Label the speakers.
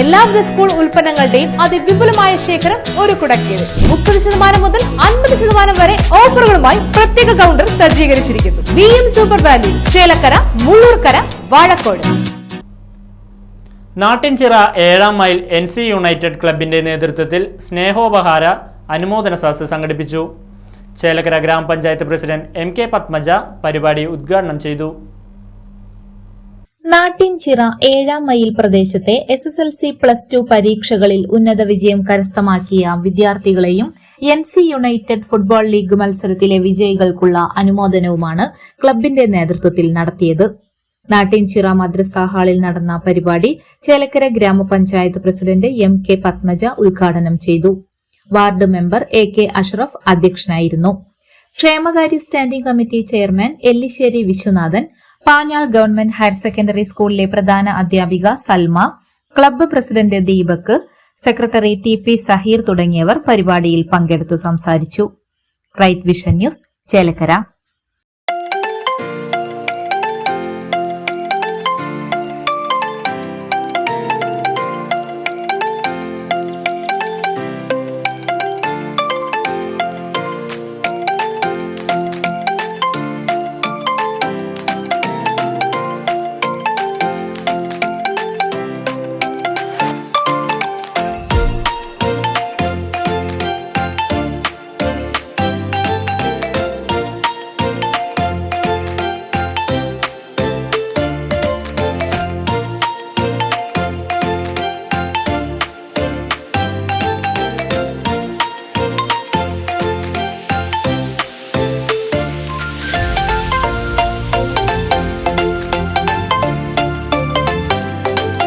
Speaker 1: എല്ലാവിധ സ്കൂൾ ഉൽപ്പന്നങ്ങളുടെയും അതിവിപുലമായ ശേഖരം ഒരു കുടക്കീഴിൽ. മുപ്പത് ശതമാനം മുതൽ അൻപത് ശതമാനം വരെ ഓഫറുകളുമായി പ്രത്യേക കൗണ്ടർ സജ്ജീകരിച്ചിരിക്കുന്നു. V M super value Chelakkara Mullurkara Vazhakode.
Speaker 2: Nattinchira ഏഴാം മൈൽ എൻ സി യുണൈറ്റഡ് ക്ലബിന്റെ നേതൃത്വത്തിൽ സ്നേഹോപഹാര അനുമോദന സദസ്സ് സംഘടിപ്പിച്ചു. ചേലക്കര ഗ്രാമപഞ്ചായത്ത് പ്രസിഡന്റ് എം കെ പത്മജ പരിപാടി ഉദ്ഘാടനം ചെയ്തു.
Speaker 3: നാട്ടിൻചിറ ഏഴാം മൈൽ പ്രദേശത്തെ S S L C plus two പരീക്ഷകളിൽ ഉന്നത വിജയം കരസ്ഥമാക്കിയ വിദ്യാർത്ഥികളെയും N C united football league മത്സരത്തിലെ വിജയികൾക്കുള്ള അനുമോദനവുമാണ് ക്ലബിന്റെ നേതൃത്വത്തിൽ നടത്തിയത്. നാട്ടിൻചിറ മദ്രസ ഹാളിൽ നടന്ന പരിപാടി ചേലക്കര ഗ്രാമപഞ്ചായത്ത് പ്രസിഡന്റ് എം കെ പത്മജ ഉദ്ഘാടനം ചെയ്തു. Ward member A K Ashraf അധ്യക്ഷനായിരുന്നു. ക്ഷേമകാര്യ standing committee chairman Ellissery Viswanathan Panjal government higher secondary സ്കൂളിലെ പ്രധാന അധ്യാപിക Salma club president Deepak secretary T P Saheer തുടങ്ങിയവർ പരിപാടിയിൽ പങ്കെടുത്തു സംസാരിച്ചു. Right Vision News Chelakkara.